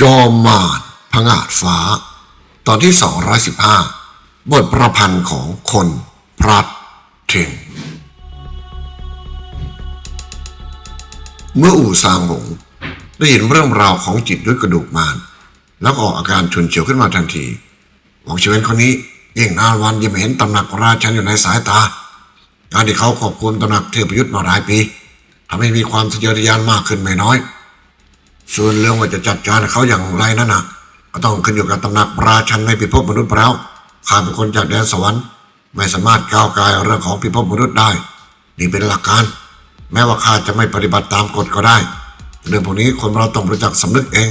จอมมารพงาดฟ้า ตอนที่ 215 บทประพันธ์ของคนพลัดเทงเมื่ออู่ซางหงได้เห็นเรื่องราวของจิตด้วยกระดูกมารแล้วก็ออกอาการฉุนเฉียวขึ้นมาทันทีหวังเฉวนคนนี้ยิ่งนานวันยังไม่เห็นตำหนักราชันอยู่ในสายตา การที่เขาขอบคุณตำหนักเทพยุทธ์มาหลายปีทำให้มีความทะเยอทะยานมากขึ้นไม่น้อย ส่วนเรื่องว่าจะจัดการเขาอย่างไรนั่นนะก็ต้องขึ้นอยู่กับตำหนักราชันในพิภพมนุษย์แล้วข้าเป็นคนจากแดนสวรรค์ไม่สามารถก้าวไกลเรื่องของพิภพมนุษย์ได้ นี่เป็นหลักการ แม้ว่าข้าจะไม่ปฏิบัติตามกฎก็ได้ เรื่องพวกนี้คนเราต้องรู้จักสำนึกเอง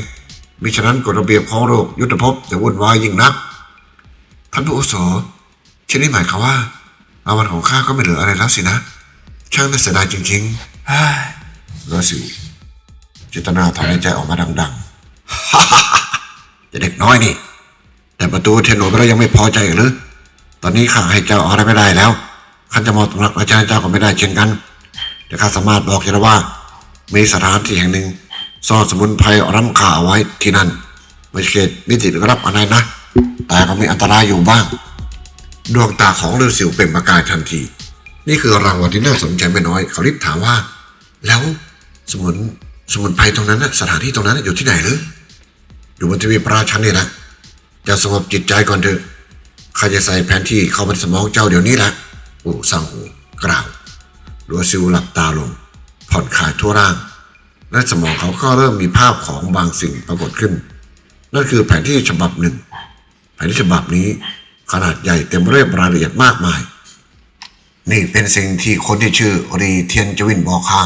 มิฉะนั้นกฎระเบียบของโลกยุทธภพจะวุ่นวายยิ่งนัก ท่านผู้อาวุโสเช่นนี้หมายความว่ารางวัลของข้าก็ไม่เหลืออะไรแล้วสินะ ช่างน่าเสียดายจริงๆเฮ้ยรอสิว จิตนาถอนหายใจออกมาดังๆจะเด็กน้อยนี่ แต่ประตูเทนโนไปแล้วยังไม่พอใจหรือ ตอนนี้ข้าให้เจ้าออะไรไม่ได้แล้วข้าจะมองตำหนักราชาเจ้าก็ไม่ได้เช่นกัน แต่ข้าสามารถบอกเจ้าว่า มีสถานที่แห่งหนึ่งซ่อนสมุนไพรร้ำค่าเอาไว้ที่นั่นไม่ใช่เขตนิติลึกลับอะไรนะ แต่ก็มีอันตรายอยู่บ้าง ดวงตาของฤาษีเปล่งประกายทันที นี่คือรางวัลที่น่าสนใจไม่น้อย เขารีบถามว่า แล้วสมุน สมุนไพรตรงนั้นน่ะสถานที่ตรงนั้นนะอยู่ที่ไหนหรืออยู่บนทีวีประชันนี่แหละจะสงบจิตใจก่อนเถอะข้าจะใส่แผนที่เข้ามาสมองเจ้าเดี๋ยวนี้แหละปู่สั่งหูกล่าวรัวซิวหลับตาลง ผ่อนคลายทั่วร่าง และสมองเขาก็เริ่มมีภาพของบางสิ่งปรากฏขึ้น นั่นคือแผนที่ฉบับหนึ่ง แผนที่ฉบับนี้ขนาดใหญ่เต็มไปด้วยรายละเอียดมากมาย นี่เป็นสิ่งที่คนที่ชื่อรีเทียนจวินบอกข้า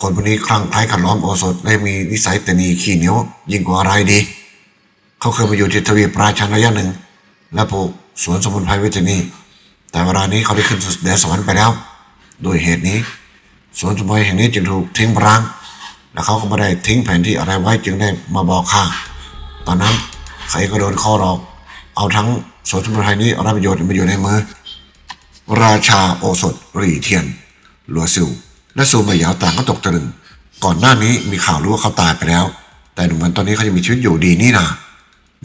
คนคนนี้คลั่งไคล้ขัดล้อมโอสถและมีนิสัยตนีขี้เหนียวยิ่งกว่าอะไรดี เขาเคยมาอยู่ที่ทวีปราชันระยะหนึ่ง และปลูกสวนสมุนไพรไว้ที่นี่แต่เวลานี้เขาได้ขึ้นสู่แดนสวรรค์ไปแล้วโดยเหตุนี้ สวนสมุนไพรแห่งนี้จึงถูกทิ้งร้าง และเขาก็ไม่ได้ทิ้งแผนที่อะไรไว้จึงได้มาบอกข้าตอนนั้นใครก็โดนข้อหลอก เอาทั้งสวนสมุนไพรนี้เอาประโยชน์มาอยู่ในมือราชาโอสถรีเทียนหลัวซิว และซูมายาวต่างก็ตกตะลึงก่อนหน้านี้มีข่าวรู้ว่าเขาตายไปแล้ว แต่ดูเหมือนตอนนี้เขายังมีชีวิตอยู่ดีนี่นา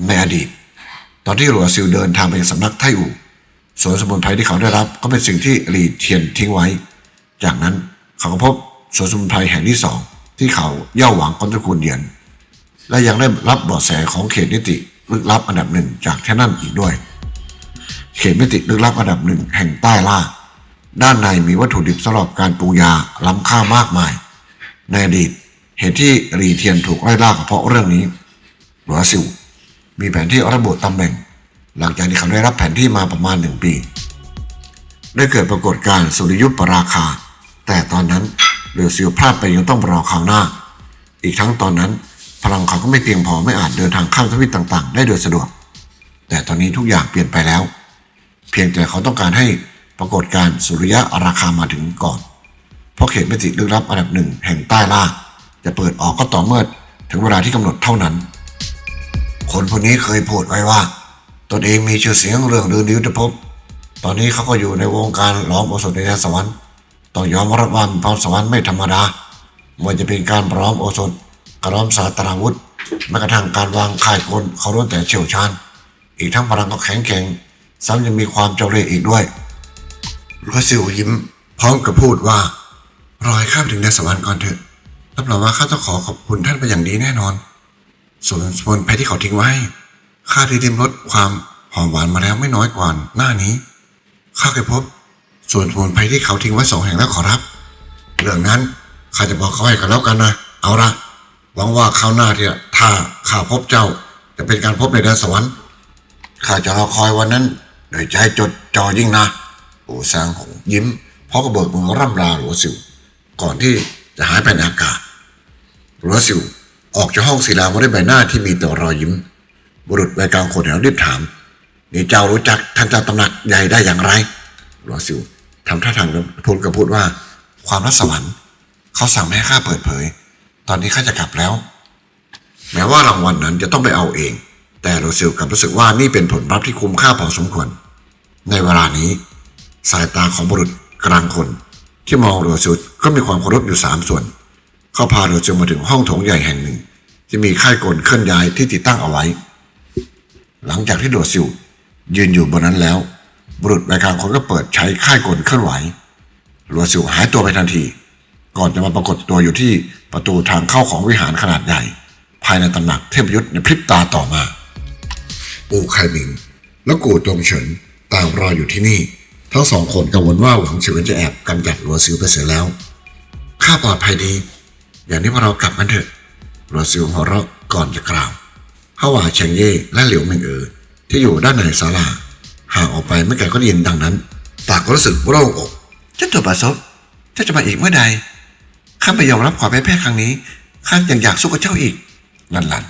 ในอดีต ตอนที่หลัวซิวเดินทางไปยังสำนักไทอู่สวนสมุนไพรที่เขาได้รับก็เป็นสิ่งที่รีเทียนทิ้งไว้ จากนั้นเขาก็พบสวนสมุนไพรแห่งที่สองที่เขาเย่าหวังก้อนตระกูลเดียน และยังได้รับเบาะแสของเขตนิติลึกลับอันดับหนึ่งจากแท่นั่นอีกด้วย เขตนิติลึกลับอันดับหนึ่งแห่งใต้ล่า ด้านในมีวัตถุดิบสำหรับการปรุงยาล้ำค่ามากมาย ในอดีตเหตุที่รีเทียนถูกไล่ล่าเพราะเรื่องนี้หลัวซิวมีแผนที่ระบุตำแหน่ง หลังจากที่เขาได้รับแผนที่มาประมาณหนึ่งปี ได้เกิดปรากฏการณ์สุริยุปราคา แต่ตอนนั้นเรือซิลพลาดไปยังต้องรอคราวหน้า อีกทั้งตอนนั้น พลังเขาก็ไม่เพียงพอไม่อาจเดินทางข้ามทวีปต่าง ๆ ได้โดยสะดวก แต่ตอนนี้ทุกอย่างเปลี่ยนไปแล้ว เพียงแต่เขาต้องการให้ ปรากฏการสุริยะราคามาถึงก่อน เพราะเขตมิติลึกลับอันดับหนึ่งแห่งใต้ล่าจะเปิดออกก็ต่อเมื่อถึงเวลาที่กำหนดเท่านั้น คนคนนี้เคยพูดไว้ว่า ตนเองมีชื่อเสียงเรื่องลือยุทธภพตอนนี้เขาก็อยู่ในวงการหลอมโอสถในแดนสวรรค์ต้องยอมรับว่าพรสวรรค์ไม่ธรรมดาไมันจะเป็นการปลอมโอสถกระล้อมสาตราวุธแม้กระทั่งการวางค่ายคนเขาล้วนแต่เชี่ยวชาญ อีกทั้งพลังก็แข็งแกร่งซ้ำยังมีความเจ้าเล่ห์อีกด้วย รัวซิวยิ้ม พร้อมกับพูดว่า รอให้ข้าไปถึงแดนสวรรค์ก่อนเถอะรับรองว่าข้าต้องขอขอบคุณท่านเป็นอย่างดีแน่นอน ส่วนสมนไพรที่เขาทิ้งไว้ข้าได้ริมรสความหอมหวานมาแล้วไม่น้อยกว่าหน้านี้ข้าเคยพบ ส่วนสมุนไพรที่เขาทิ้งไว้สองแห่งแล้วขอรับ เรื่องนั้นข้าจะบอกเขาให้กันแล้วกันนะเอาละหวังว่าคราวหน้าที่ถ้าข้าพบเจ้าจะเป็นการพบในแดนสวรรค์ข้าจะรอคอยวันนั้นโดยใจจดจ่อยิ่งนะ ปู่ซางหงยิ้มพร้อมกับเบิกมือร่ำลาหลัวสิว ก่อนที่จะหายไปในอากาศหลัวสิวออกจากห้องศิลามาด้วยใบหน้าที่มีแต่รอยยิ้ม บุรุษวัยกลางคนแถวรีบถามนี่เจ้ารู้จักท่านเจ้าตำหนักใหญ่ได้อย่างไรหลัวสิวทำท่าทางพูดกับพูดว่า ความรักสวรรค์ เขาสั่งให้ข้าเปิดเผย ตอนนี้ข้าจะกลับแล้ว แม้ว่ารางวัลนั้นจะต้องไปเอาเอง แต่โรซิลกลับรู้สึกว่านี่เป็นผลลัพธ์ที่คุ้มค่าพอสมควร ในเวลานี้ สายตาของบุรุษกลางคน ที่มองโรซิลก็มีความเคารพอยู่สามส่วน เขาพาโรซิลมาถึงห้องโถงใหญ่แห่งหนึ่งจะมีค่ายกลเคลื่อนย้ายที่ติดตั้งเอาไว้ หลังจากที่โดดซิวยืนอยู่บนนั้นแล้ว บุรุษใบกลางคนก็เปิดใช้ค่ายกลเคลื่อนไหวหลัวซิวหายตัวไปทันที ก่อนจะมาปรากฏตัวอยู่ที่ประตูทางเข้าของวิหารขนาดใหญ่ ภายในตำหนักเทพยุทธในพริบตาต่อมา ปูไคหมิง และกูตงเฉินต่างรออยู่ที่นี่ ทั้งสองคนกังวลว่าหวังเฉินจะแอบกำจัดลัวซิวไปเสียแล้ว ข้าปลอดภัยดี อย่างนี้พวกเรากลับกันเถอะลัวซิวหัวเราะก่อนจะกล่าวฮาวาเชงเย่และเหลียวเมิงเอ๋อที่อยู่ด้านในศาลาห่างออกไปไม่ไกลก็ได้ยินดังนั้นต่างก็รู้สึกโล่งอกเจ้าตัวประสบเจ้าจะมาอีกเมื่อใดข้าไม่ยอมรับความแพ้แพ้ครั้งนี้ข้ายังอยากสู้กับเจ้าอีกลันลัน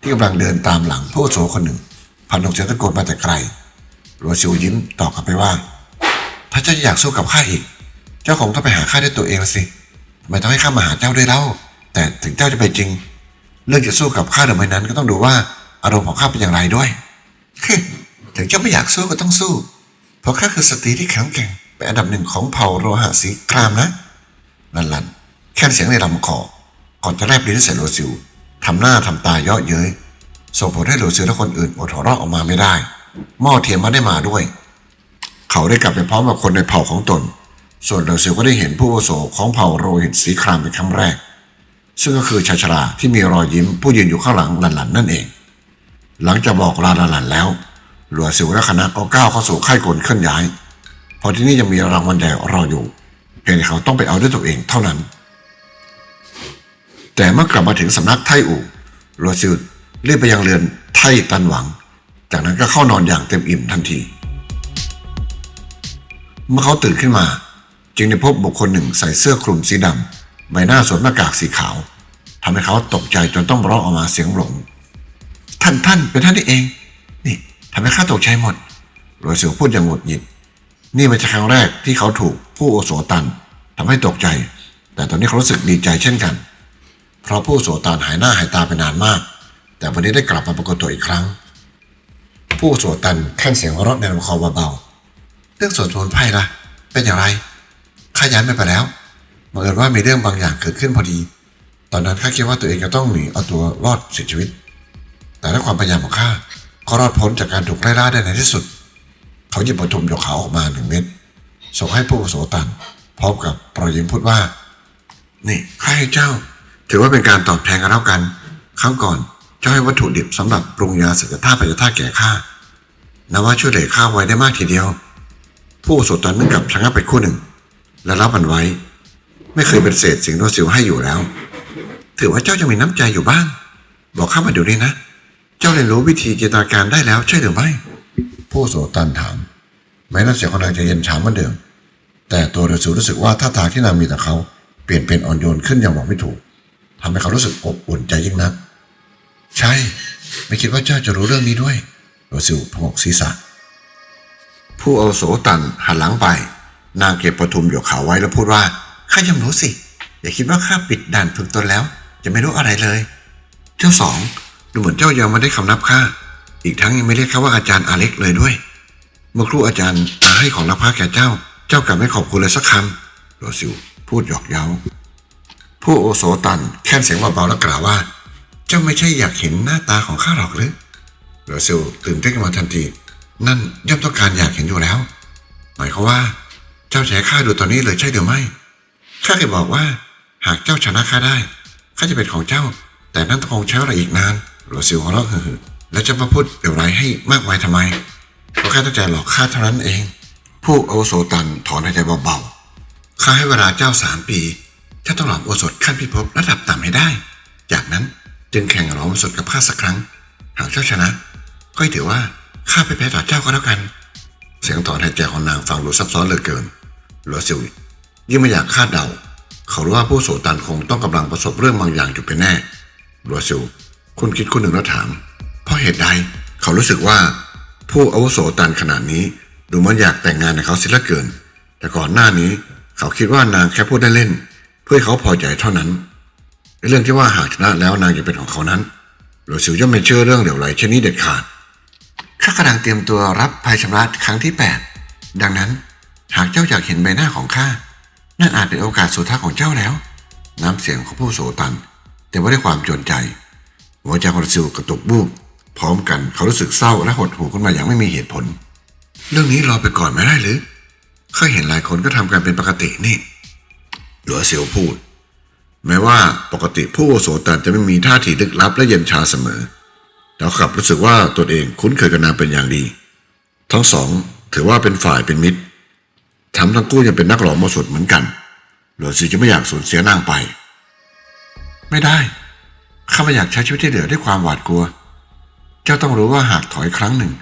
ที่กำลังเดินตามหลังผู้โสคนหนึ่งพันนกเสียงตะโกนมาแต่ไกลหลัวซิวยิ้มตอบกลับไปว่า ถ้าเจ้าอยากสู้กับข้าอีก เจ้าคงต้องไปหาข้าด้วยตัวเองสิทำไมต้องให้ข้ามาหาเจ้าด้วยเล่า แต่ถึงเจ้าจะไปจริง เรื่องจะสู้กับข้าหรือไม่นั้นก็ต้องดูว่าอารมณ์ของข้าเป็นอย่างไรด้วย ถึงเจ้าไม่อยากสู้ก็ต้องสู้ เพราะข้าคือสตรีที่แข็งแกร่งเป็นอันดับหนึ่งของเผ่าโรหะสีครามนะลันลันแค่เสียงในลำคอก่อนจะแลบลิ้นใส่โลซิวทำหน้าทำตาเยาะเย้ยส่งผลให้โลซิวและคนอื่นอดหัวเราะออกมาไม่ได้ หม้อเทียมไม่ได้มาด้วย เขาได้กลับไปพร้อมกับคนในเผ่าของตน ส่วนโลซิวก็ได้เห็นผู้อาวุโสของเผ่าโรหิตสีครามเป็นครั้งแรก ซึ่งก็คือชาชราที่มีรอยยิ้มผู้ยืนอยู่ข้างหลังหลันลันนั่นเอง หลังจากบอกลาลันลันแล้ว หลัวซิวและคณะก็ก้าวเข้าสู่ค่ายกลเคลื่อนย้าย เพราะที่นี่ยังมีรางวัลใหญ่รออยู่เพียงแต่เขาต้องไปเอาด้วยตัวเองเท่านั้น แต่เมื่อกลับมาถึงสำนักไทอู่หลัวซิวรีบไปยังเรือนไทตันหวัง จากนั้นก็เข้านอนอย่างเต็มอิ่มทันที เมื่อเขาตื่นขึ้นมา จึงได้พบบุคคลหนึ่งใส่เสื้อคลุมสีดำใบหน้าสวมหน้ากากสีขาวทำให้เขาตกใจจนต้องร้องออกมาเสียงหลง ท่านท่านเป็นท่านนี่เอง นี่ทำให้ข้าตกใจหมดโรยเสือพูดอย่างหงุดหงิด นี่ไม่ใช่ครั้งแรกที่เขาถูกผู้โอโสตันทำให้ตกใจ แต่ตอนนี้เขารู้สึกดีใจเช่นกัน เพราะผู้โอโสตันหายหน้าหายตาไปนานมาก แต่วันนี้ได้กลับมาปรากฏตัวอีกครั้ง ผู้โอโสตันแค่นเสียงหัวเราะในลำคอเบาๆ เรื่องส่วนสมุนไพรล่ะ เป็นอย่างไรข้าย้ายไม่ไปแล้วบังเอิญว่ามีเรื่องบางอย่างเกิดขึ้นพอดี ตอนนั้นข้าคิดว่าตัวเองจะต้องหนีเอาตัวรอดเสียชีวิต แต่ด้วยความพยายามของข้าก็รอดพ้นจากการถูกไล่ล่าได้ในที่สุด เขาหยิบปฐุมยกขาวออกมาหนึ่งเม็ดส่งให้ผู้อาวุโสตันพร้อมกับปรอยยิ้มพูดว่า นี่ข้าให้เจ้า ถือว่าเป็นการตอบแทนกันแล้วกัน ครั้งก่อนเจ้าให้วัตถุดิบสำหรับปรุงยาสัญธาตุปัญญาธาตุแก่ข้านับว่าช่วยเหลือข้าไว้ได้มากทีเดียว ผู้อาวุโสตันนึกกับชะงักไปคู่หนึ่ง และรับมันไว้ ไม่เคยเป็นเศษสิ่งโนสิวให้อยู่แล้ว ถือว่าเจ้าจะมีน้ำใจอยู่บ้าง บอกข้ามาเดี๋ยวนี้นะ เจ้าเรียนรู้วิธีจินตนาการได้แล้วใช่หรือไม่ ผู้โสตันถาม แม้น้ำเสียงของนางจะเย็นชาเหมือนเดิม แต่ตัวเรซูรู้สึกว่าท่าทางที่นางมีต่อเขาเปลี่ยนเป็นอ่อนโยนขึ้นอย่างบอกไม่ถูกทำให้เขารู้สึกอบอุ่นใจยิ่งนัก ใช่ ไม่คิดว่าเจ้าจะรู้เรื่องนี้ด้วยโรซิลพงกศีรษะ ผู้อาโสตันหันหลังไป นางเก็บปทุมหยกขาวไว้แล้วพูดว่าข้ายังรู้สิ อย่าคิดว่าข้าปิดด่านฝึกตนแล้ว จะไม่รู้อะไรเลย เจ้าสองดูเหมือนเจ้ายังไม่ได้คำนับข้าอีกทั้งยังไม่เรียกข้าว่าอาจารย์อาเล็กเลยด้วย เมื่อครูอาจารย์อาให้ของรับพระแก่เจ้า เจ้ากลับไม่ขอบคุณเลยสักคำโรซิลพูดหยอกเย้า ผู้โอโสตันแค่นเสียงเบาๆแล้วกล่าวว่า เจ้าไม่ใช่อยากเห็นหน้าตาของข้าหรอกหรือโรซิลตื่นเต้นขึ้นมาทันที นั่นย่อมต้องการอยากเห็นอยู่แล้ว หมายความว่า เจ้าจะให้ข้าดูตอนนี้เลยใช่หรือไม่ข้าเคยบอกว่า หากเจ้าชนะข้าได้ข้าจะเป็นของเจ้า แต่นั่นต้องคงใช้เวลาอีกนานโรซิลหัวเราะฮึ่แล้วจะมาพูดเดี๋ยวไรให้มากมายทำไมก็แค่ตั้งใจหลอกข้าเท่านั้นเอง ผู้อาวุโสตันถอนหายใจเบาๆข้าให้เวลาเจ้าสามปีเจ้าต้องหลอมโอสถขั้นพิภพระดับต่ำให้ได้ จากนั้นจึงแข่งหลอมโอสถกับข้าสักครั้ง หากเจ้าชนะก็ถือว่า ข้าไปแพ้ต่อเจ้าก็แล้วกัน เสียงถอนหายใจของนางฟังดูซับซ้อนเหลือเกินหลัวซิวยิ่งไม่อยากคาดเดา เขารู้ว่าผู้โสตันคงต้องกำลังประสบเรื่องบางอย่างอยู่เป็นแน่หลัวซิวคุณคิดคุณหนึ่งแล้วถาม เพราะเหตุใดเขารู้สึกว่า ผู้อาวุโสตันขนาดนี้ ดูเหมันอยากแต่งงานกับเขาเสียเหลือเกิน แต่ก่อนหน้านี้ เขาคิดว่านางแค่พูดได้เล่น เพื่อเขาพอใจเท่านั้นในเรื่องที่ว่าหากชนะแล้วนางจะเป็นของเขานั้นหลวงสิวย่อมไม่เชื่อเรื่องเหลวไหลเช่นนี้เด็ดขาด ข้ากำลังเตรียมตัวรับภัยชำระครั้งที่ 8 ดังนั้น หากเจ้าอยากเห็นใบหน้าของข้านั่นอาจเป็นโอกาสสุดท้ายของเจ้าแล้ว น้ำเสียงของผู้โสตันเต็มไปด้วยความจนใจ หัวใจของซิลกระตุกบูบพร้อมกันเขารู้สึกเศร้าและหดหู่ขึ้นมาอย่างไม่มีเหตุผล เรื่องนี้รอไปก่อนไม่ได้หรือข้าเห็นหลายคนก็ทำกันเป็นปกตินี่ หลัวเซียวพูด แม้ว่าปกติผู้โสตันจะไม่มีท่าทีลึกลับและเย็นชาเสมอ แต่เขากลับรู้สึกว่าตนเองคุ้นเคยกับนางเป็นอย่างดี ทั้งสองถือว่าเป็นฝ่ายเป็นมิตรทำทั้งคู่ยังเป็นนักหลอมมาสุดเหมือนกันหลัวเซีจะไม่อยากสูญเสียนางไป ไม่ได้ข้าไม่อยากใช้ชีวิตที่เหลือด้วยความหวาดกลัว เจ้าต้องรู้ว่าหากถอยครั้งหนึ่ง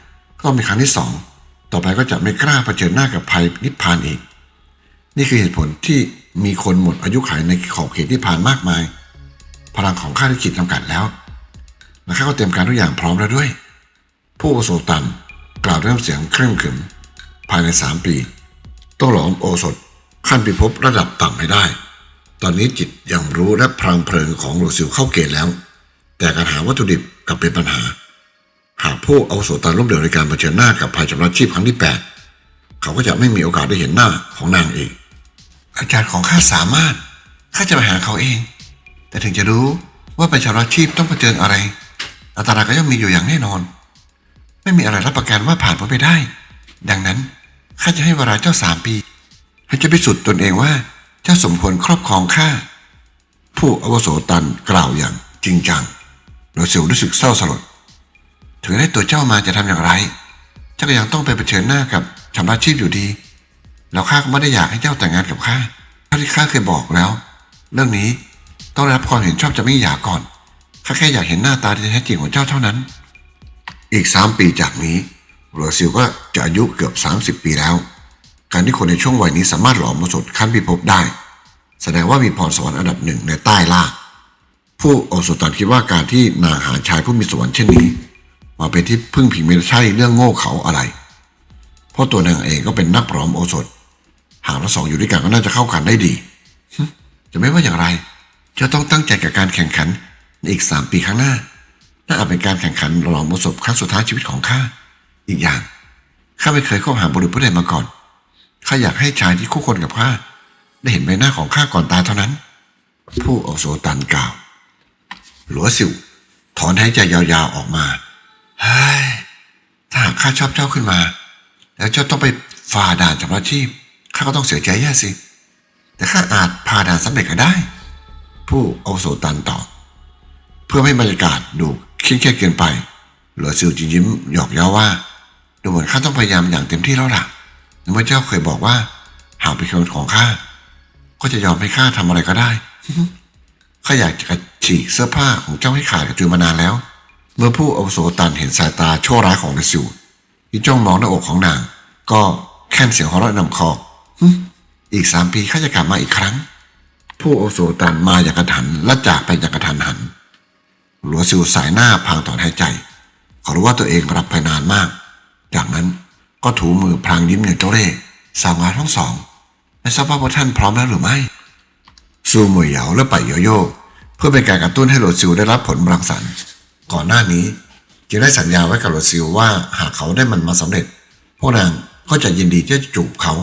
ก็มีครั้งที่สอง ต่อไปก็จะไม่กล้าเผชิญหน้ากับภัยนิพพานอีก นี่คือเหตุผลที่มีคนหมดอายุขัยในขอบเขตนิพพานมากมาย พลังของข้าที่ขีดจำกัดแล้ว และข้าก็เตรียมการทุกอย่างพร้อมแล้วด้วย ผู้อโสตันกล่าวด้วยน้ำเสียงเคร่งขรึม ภายในสามปี ต้องหลอมโอสถขั้นพิภพระดับต่ำให้ได้ ตอนนี้จิตยังรู้และพลังเพลิงของโรซิลเข้าเกณฑ์แล้ว แต่การหาวัตถุดิบกลับเป็นปัญหา หากผู้เอาโสตานล้มเหลวในการเผชิญหน้ากับภัยชำระชีพครั้งที่แปดเขาก็จะไม่มีโอกาสได้เห็นหน้าของนางอีก อาจารย์ของข้าสามารถข้าจะไปหาเขาเอง แต่ถึงจะรู้ว่าภัยชำระชีพต้องเผชิญอะไร อัตราก็ย่อมมีอยู่อย่างแน่นอน ไม่มีอะไรรับประกันว่าผ่านพ้นไปได้ ดังนั้นข้าจะให้เวลาเจ้าสามปีให้เจ้าพิสูจน์ตนเองว่าเจ้าสมควรครอบครองข้าผู้อวุโสตันกล่าวอย่างจริงจังโรซิลรู้สึกเศร้าสลดถึงได้ตัวเจ้ามาจะทำอย่างไรเจ้าก็ยังต้องไปเผชิญหน้ากับชำระชีพอยู่ดีแล้วข้าก็ไม่ได้อยากให้เจ้าแต่งงานกับข้าเท่าที่ข้าเคยบอกแล้ว เรื่องนี้ต้องรับความเห็นชอบจากมิหยาก่อน ข้าแค่อยากเห็นหน้าตาที่แท้จริงของเจ้าเท่านั้น อีกสามปีจากนี้โรซิลก็จะอายุเกือบ 30 ปีแล้ว การที่คนในช่วงวัยนี้สามารถหลอมมาสดขั้นพิภพได้ แสดงว่ามีพรสวรรค์อันดับหนึ่งในใต้ล่า ผู้โอสุตันคิดว่าการที่นางหาชายผู้มีสวรรค์เช่นนี้ มาเป็นที่พึ่งพิงไม่ใช่เรื่องโง่เขาอะไร เพราะตัวนางเองก็เป็นนักปลอมโอสถ หากทั้งสองอยู่ด้วยกันก็น่าจะเข้ากันได้ดี จะไม่ว่าอย่างไร จะต้องตั้งใจกับการแข่งขัน ในอีกสามปีข้างหน้าน่าอาจเป็นการแข่งขันหลอมโอสถครั้งสุดท้ายชีวิตของข้า อีกอย่างข้าไม่เคยเข้าหาบุรุษผู้ใดมาก่อนข้าอยากให้ชายที่คู่ควรกับข้าได้เห็นใบหน้าของข้าก่อนตายเท่านั้น ผู้อโซตันกล่าว หลัวสิวถอนหายใจยาวๆออกมาเฮ้ยถ้าหากข้าชอบเจ้าขึ้นมา แล้วเจ้าต้องไปฝ่าด่านชำระชีพข้าก็ต้องเสียใจแย่สิ แต่ข้าอาจผ่าด่านสำเร็จก็ได้ ผู้อโซตันตอบ เพื่อให้บรรยากาศดูเครียดเกินไป หลัวซิวจึงยิ้มหยอกเย้าว่า ดูเหมือนข้าต้องพยายามอย่างเต็มที่แล้วล่ะในเมื่อเจ้าเคยบอกว่า หากเป็นคนของข้าก็จะยอมให้ข้าทำอะไรก็ได้ข้าอยากจะกระฉีกเสื้อผ้าของเจ้าให้ขาดกระจุยมานานแล้ว เมื่อผู้อาวุโสตันเห็นสายตาชั่วร้ายของเรซิวที่จ้องมองหน้าอกของนาง ก็แค่นเสียงหัวเราะนำคออีกสามปีข้าจะกลับมาอีกครั้ง ผู้อาวุโสตันมาอย่างกระทันและจากไปอย่างกระทันหัน หลัวซิวสายหน้าพางถอนหายใจ เขารู้ว่าตัวเองรับไปนานมาก จากนั้นก็ถูมือพลางยิ้มอย่างเจ้าเล่สาวงานทั้งสองและทราบว่าพวกท่านพร้อมแล้วหรือไม่ซูมวยเหยาและไปโยโย่เพื่อเป็นการกระตุ้นให้หลดซิลได้รับผลรังสรรค์ก่อนหน้านี้จึงได้สัญญาไว้กับหลดซิลว่าหากเขาได้มันมาสำเร็จ พวกนางก็จะยินดีที่จะจูบเขา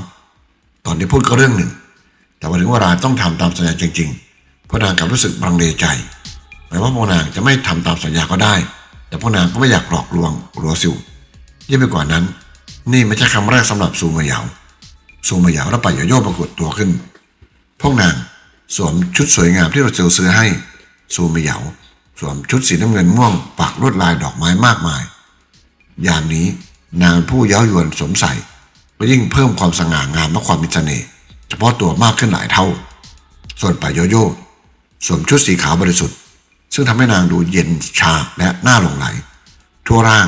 ตอนนี้พูดก็เรื่องหนึ่ง แต่วันถึงเวลาต้องทำตามสัญญาจริงๆพวกนางกลับรู้สึกบังเลใจ แม้ว่าพวกนางจะไม่ทำตามสัญญาก็ได้ แต่พวกนางก็ไม่อยากหลอกลวงหลดซิลยิ่งไปกว่านั้น นี่ไม่ใช่ครั้งแรกสำหรับซูมวยเหยาซูมวยเหยาและไปโยโย่ปรากฏตัวขึ้น พวกนางสวมชุดสวยงามที่เราเซลซื้อให้ซูม่เหยาสวมชุดสีน้ำเงินม่วงปักลวดลายดอกไม้มากมาย ยามนี้นางผู้เย้ายวนสมใส่ก็ยิ่งเพิ่มความสง่างามและความมีเน่เฉพาะตัวมากขึ้นหลายเท่า ส่วนป่าโยโย่สวมชุดสีขาวบริสุทธิ์ ซึ่งทำให้นางดูเย็นชาและน่าหลงไหล ทั่วร่าง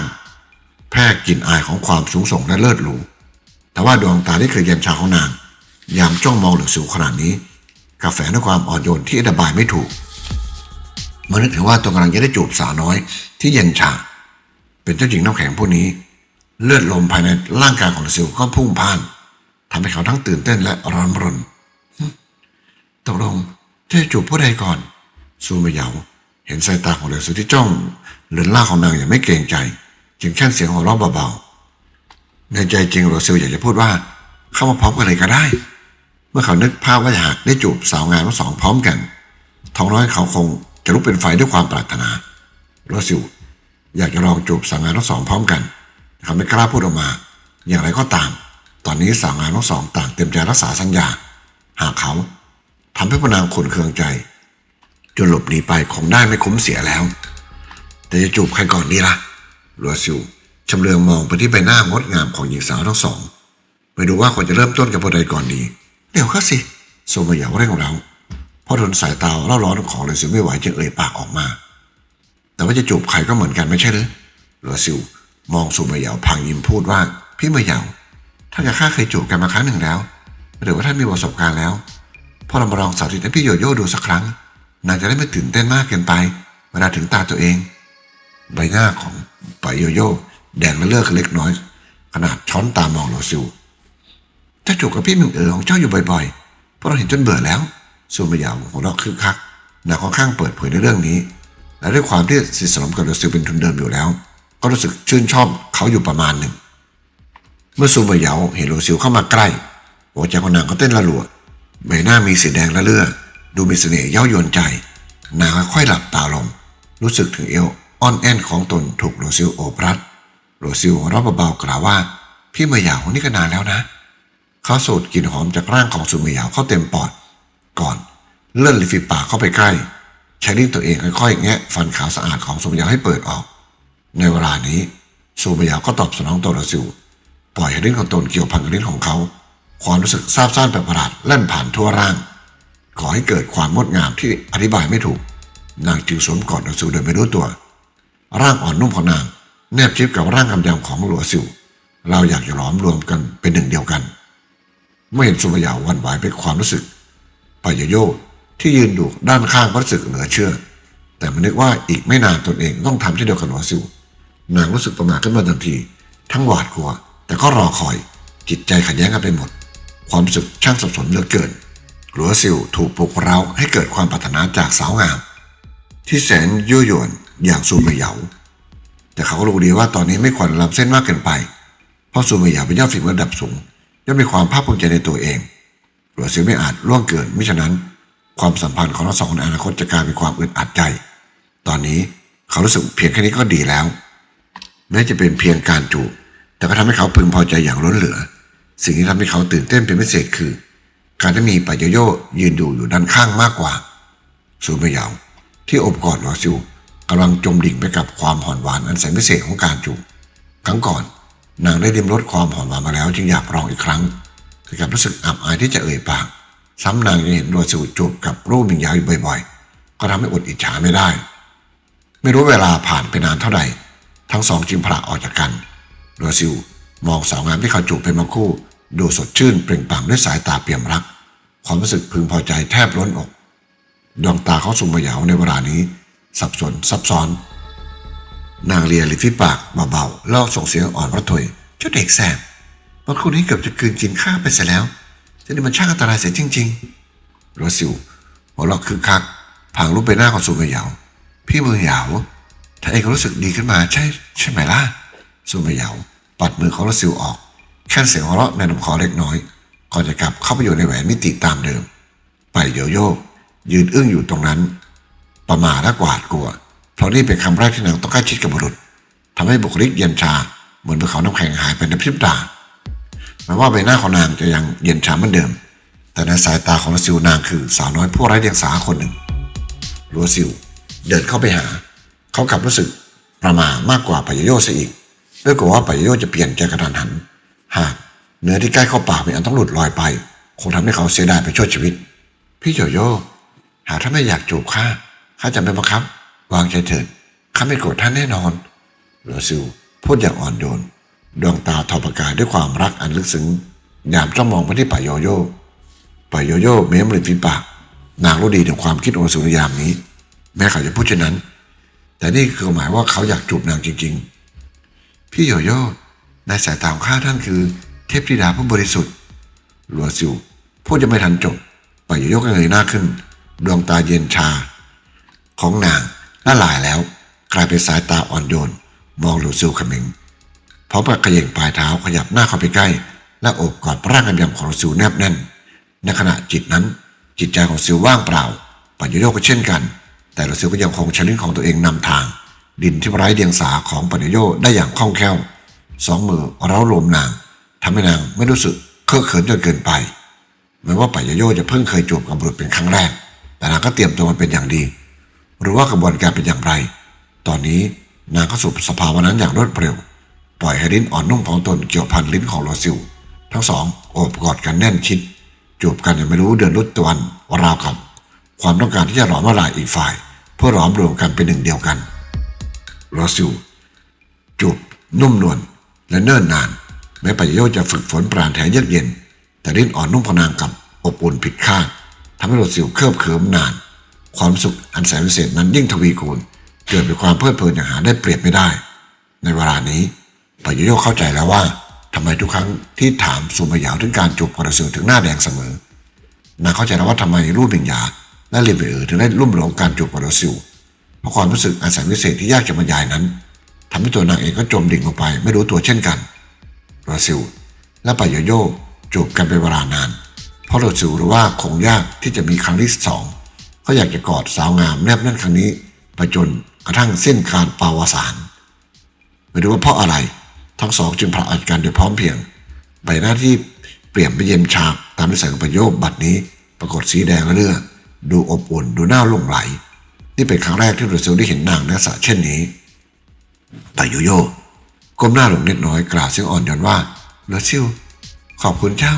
แพร่กลิ่นอายของความสูงส่งและเลิศหรูแต่ว่าดวงตาที่เคยเย็นชาของนาง ยามจ้องมองเหลือสิวขนาดนี้กาแฟด้วยความอ่อนโยนที่อธิบายไม่ถูกมื่อนึกถึงว่าตัวกำลังจะได้จูบสาวน้อยที่เย็นชา เป็นเจ้าหญิงน้ำแข็งผู้นี้ เลือดลมภายในร่างกายของหลือสิวก็พุ่งพ่านทำให้เขาทั้งตื่นเต้นและร้อนรนตกลงจะจูบผู้ใดก่อนซูม่เหยา เห็นสายตาของเหลือสิวที่จ้องเลือนล่าของนางอย่างไม่เกรงใจ จึงแค่นเสียงหัวเราะเบาๆในใจจริงโรเซลอยากจะพูดว่า เข้ามาพร้อมกันเลยก็ได้ เมื่อเขานึกภาพว่าหากได้จูบสาวงามทั้งสองพร้อมกันท้องน้อยเขาคงจะลุกเป็นไฟด้วยความปรารถนาโรซิลอยากจะลองจูบสาวงามทั้งสองพร้อมกันเขาไม่กล้าพูดออกมา อย่างไรก็ตาม ตอนนี้สาวงามทั้งสองต่างเต็มใจรักษาสัญญา หากเขาทำให้พนางขุนเคืองใจ จนหลบหนีไปคงได้ไม่คุ้มเสียแล้ว แต่จะจูบใครก่อนดีล่ะรัวซิวชำเลืองมองไปที่ใบหน้างดงามของหญิงสาวทั้งสองไม่ดูว่าควรจะเริ่มต้นกับผู้ใดก่อนดี เดี๋ยวก็สิโซมาเหยาเร่งเราพราะทนสายตาเล่าร้อนของรัวซิวไม่ไหวจึงเอ่ยปากออกมา แต่ว่าจะจูบใครก็เหมือนกันไม่ใช่หรือรัวซิวมองซูมาเหยาพางยิ้มพูดว่าพี่มาเหยาท่านกับข้าเคยจูบกันมาครั้งหนึ่งแล้วหรือว่าท่านมีประสบการณ์แล้วพอเรามาลองสาธิตให้พี่โยโย่ดูสักครั้ง นางจะได้ไม่ตื่นเต้นมากเกินไป เวลาถึงตาตัวเอง ใบหน้าของปายโยโย่แดงและเลือกเล็กน้อย ขนาดช้อนตามองโรซิวเจ้าจูบกับพี่มึงเอ๋อของเจ้าอยู่บ่อยๆเพราะเราเห็นจนเบื่อแล้วซูมายาวหัวเราะคึกคักนางค่อนข้างเปิดเผยในเรื่องนี้ และด้วยความที่สิสนมกับโรซิลเป็นทุนเดิมอยู่แล้ว ก็รู้สึกชื่นชอบเขาอยู่ประมาณหนึ่ง เมื่อซูมายาวเห็นโรซิลเข้ามาใกล้หัวใจของนางก็เต้นระลัวใบหน้ามีสีแดงและเลือด ดูมีเสน่ห์เย้ายวนใจ นางค่อยหลับตาลง รู้สึกถึงเอวอ่อนแอนของตนถูกโรซิลโอบรัดโรซิลหัวเราะเบาๆกล่าวว่า พี่มายาวนี่ก็นานแล้วนะ เขาสูดกลิ่นหอมจากร่างของซูมายาวเข้าเต็มปอด ก่อนเลื่อนลิฟิปากเข้าไปใกล้ใช้ลิ้นตัวเองค่อยๆแงะฟันขาวสะอาดของซูมายาวให้เปิดออก ในเวลานี้ซูมายาวก็ตอบสนองต่อโรซิลปล่อยให้ลิ้นของตนเกี่ยวพันกับลิ้นของเขา ความรู้สึกซาบซ่านแบบประหลาดแล่นผ่านทั่วร่าง ขอให้เกิดความงดงามที่อธิบายไม่ถูก นางจึงสวมกอดโรซิลโดยไม่รู้ตัว ร่างอ่อนนุ่มของนาง แนบชิดกับร่างกำยำของหลัวซิวเราอยากจะหลอมรวมกันเป็นหนึ่งเดียวกันเมื่อเห็นสุมยาหวันไหวไปความรู้สึกปายโยที่ยืนอยู่ด้านข้างก็รู้สึกเหลือเชื่อ แต่มันนึกว่าอีกไม่นานตนเองต้องทำเช่เดียวกับหลัวซิวนางรู้สึกประหม่าขึ้นมาทันที ทั้งหวาดกลัว แต่ก็รอคอยจิตใจขัดแย้งกันไปหมด ความรู้สึกช่างสับสนเหลือเกิน ลัวซิวถูกปลุกเร้าให้เกิดความปรารถนาจากสาวงาม ที่แสนยั่วยวนอย่างซูมเหยาแต่เขาก็รู้ดีว่าตอนนี้ไม่ควรล้ำเส้นมากเกินไป เพราะซูมเหยาเป็นยอดฝีมือระดับสูงย่อมมีความภาคภูมิใจในตัวเองหลัวซิวไม่อาจล่วงเกินมิฉะนั้น ความสัมพันธ์ของทั้งสองในอนาคตจะกลายเป็นความอึดอัดใจ ตอนนี้เขารู้สึกเพียงแค่นี้ก็ดีแล้วแม้จะเป็นเพียงการจูบแต่ก็ทำให้เขาพึงพอใจอย่างล้นเหลือ สิ่งที่ทำให้เขาตื่นเต้นเป็นพิเศษคือ การที่มีปายโยโย่ยืนดูอยู่ด้านข้างมากกว่าซูเมยาวที่อบกอดลอซิวกำลังจมดิ่งไปกับความหอนหวานอันแสนพิเศษของการจูบครั้งก่อน นางได้ริมรสความหอนหวานมาแล้วจึงอยากลองอีกครั้งคือกับรู้สึกอับอายที่จะเอ่ยปาก ซ้ำนางยังเห็นลอซิวจูบกับรูปหญิงยาวอยู่บ่อยๆ ก็ทำให้อดอิจฉาไม่ได้ ไม่รู้เวลาผ่านไปนานเท่าไหร่ทั้งสองจึงผละออกจากกันโรซิลมองสาวงามที่เขาจูบเป็นมาคู่ ดูสดชื่นเปล่งปลั่งด้วยสายตาเปี่ยมรัก ความรู้สึกพึงพอใจแทบล้นอก ดวงตาเขาสุมเหยาในเวลานี้ สับสนซับซ้อน นางเลียลิฟิปากเบาๆล้วส่งเสียงอ่อนระทวยเจ้าเด็กแสบเมื่อครู่นี้เกือบจะกลืนกินข้าไปเสียแล้วจะนี่มันช่างอันตรายเสียจริงๆโรซิลหัวเราะคึกคักผางรูปใบหน้าของสุมเหยาพี่มือเหยาถ้าเองก็รู้สึกดีขึ้นมาใช่ ใช่ไหมล่ะสุมเหยาปัดมือของโรซิลออก แค่เสียงหัวเราะในลำคอเล็กน้อยก่อนจะกลับเข้าไปอยู่ในแหวนมิติตามเดิม ไปโยโย่ยืนอึ้งอยู่ตรงนั้น ประมาและกวาดกลัว เพราะนี่เป็นคำแรกที่นางต้องใกล้ชิดกับบุรุษทำให้บุคลิกเย็นชาเหมือนภูเขาน้ำแข็งหายไปในพริบตาแม้ว่าใบหน้าของนางจะยังเย็นชาเหมือนเดิม แต่ในสายตาของลซิวนางคือสาวน้อยผู้ไร้เดียงสาคนหนึ่งลัวซิวเดินเข้าไปหา เขากลับรู้สึกประมามากกว่าปายโยซะอีกด้วยกลัวว่าปายโยจะเปลี่ยนใจกระทันหัน หากเนื้อที่ใกล้เข้าปากมีอันต้องหลุดลอยไป คงทำให้เขาเสียดายไปชั่วชีวิต พี่โยโย่หากท่านไม่อยากจูบข้าข้าจะไม่บังคับ วางใจเถิดข้าไม่โกรธท่านแน่นอนเหลือซิวพูดอย่างอ่อนโยนดวงตาทอประกายด้วยความรักอันลึกซึ้งยามจ้องมองไปที่ป่าโยโย่ป่าโยโย่เม้มริมฝีปากนางรู้ดีถึงความคิดของสุริยามนี้ แม้เขาจะพูดเช่นนั้น แต่นี่คือหมายว่าเขาอยากจูบนางจริง ๆ พี่โยโย่ ในสายตาของข้าท่านคือ เทพธิดาผู้บริสุทธิ์หลัวซิวพูดจะไม่ทันจบปล่อยยกเงยหน้าขึ้น ดวงตาเย็นชา ของนางละลายแล้ว กลายเป็นสายตาอ่อนโยน มองหลูซิวขมิงพร้อมกับขย่งปลายเท้าขยับหน้าเข้าไปใกล้ และโอบกอดร่างกำยำของหลูซิวแนบแน่น ในขณะจิตนั้นจิตใจของซิวว่างเปล่าปล่อยโยกก็เช่นกัน แต่หลูซิวก็ยังคงช้ลิ้นของตัวเองนำทาง ดินที่ไร้เดียงสาของปัญญโยได้อย่างคล่องแคล่ว สองมือเร้ารวมนางทำให้นางไม่รู้สึกเคอะเขินจนเกินไปแม้ว่าปัญญโยจะเพิ่งเคยจูบกับบุรุษเป็นครั้งแรก แต่นางก็เตรียมตัวมาเป็นอย่างดี หรือว่ากระบวนการเป็นอย่างไร ตอนนี้นางก็สู่สภาวะนั้นอย่างรวดเร็ว ปล่อยให้ลิ้นอ่อนนุ่มของตนเกี่ยวพันลิ้นของโรซิล ทั้งสองโอบกอดกันแน่นชิดจูบกันอย่างไม่รู้เดือนรุดตะวันราวกับความต้องการที่จะหลอมละลายอีกฝ่าย เพื่อหลอมรวมกันเป็นหนึ่งเดียวกันโรซิลจูบนุ่มนวล และเนิ่นนาน แม้ปัญโยจะฝึกฝนปราณแถเยือกเย็น แต่ลิ้นอ่อนนุ่มของนางกับอบอุ่นผิดคาดทำให้โรซิลเคลิบเขิมนาน ความสุขอันแสนวิเศษนั้นยิ่งทวีคูณ เกิดเป็นความเพลิดเพลินอย่างหาได้เปรียบไม่ได้ ในเวลานี้ปัญโยเข้าใจแล้วว่าทำไมทุกครั้งที่ถามสุมายาวถึงการจูบกระซิลถึงหน้าแดงเสมอนางเข้าใจแล้วว่าทำไมรูปบิญญาและลิมเบอร์ถึงได้ลุ่มหลงการจูบกระซิลเพราะความรู้สึกอันแสนวิเศษที่ยากจะบรรยายนั้น ทำให้ตัวนางเองก็จมดิ่งลงไปไม่รู้ตัวเช่นกันบราซิล และปายโยโยจูบกันเป็นเวลานาน เพราะบรซิลรู้ว่าคงยากที่จะมีครั้งที่สองเขาอยากจะกอดสาวงามแนบแน่นครั้งนี้ไปจนกระทั่งเส้นการปาวสารไม่รู้ว่าเพราะอะไร ทั้งสองจึงผลัดกันโดยพร้อมเพรียง ใบหน้าที่เปลี่ยนไปเย็นชาตามนิสัยของปายโยบัดนี้ ปรากฏสีแดงเลือดดูอบอุ่นดูน่าหลงไหล นี่เป็นครั้งแรกที่บรซิลได้เห็นนางในลักษณะเช่นนี้ ปาโยโย่ก้มหน้าลงเล็กน้อยกล่าวเสียงอ่อนโยนว่าโรซิลขอบคุณเจ้า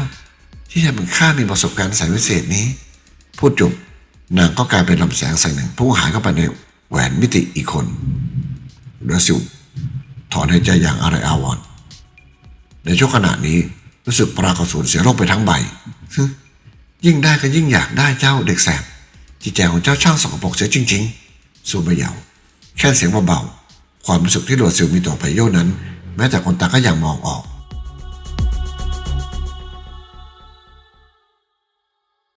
ที่ทำให้ข้ามีประสบการณ์สายวิเศษนี้ พูดจบนางก็กลายเป็นลำแสงใสงหนึ่งพุ่งหายเข้าไปในแหวนมิติอีกคนโรซิลถอนหายใจอย่างอะไรอาวรณ์ในช่วงขณะนี้รู้สึกปรากฏสูญเสียโลกไปทั้งใบ ยิ่งได้ก็ยิ่งอยากได้เจ้าเด็กแสบจิตใจของเจ้าช่างสกปรกเสียจริง ๆ สูบไม่เหยาแค่เสียงเบาๆ ความรู้สึกที่โรซิวมีต่อไพโยนั้น แม้แต่คนตาก็ยังมองออก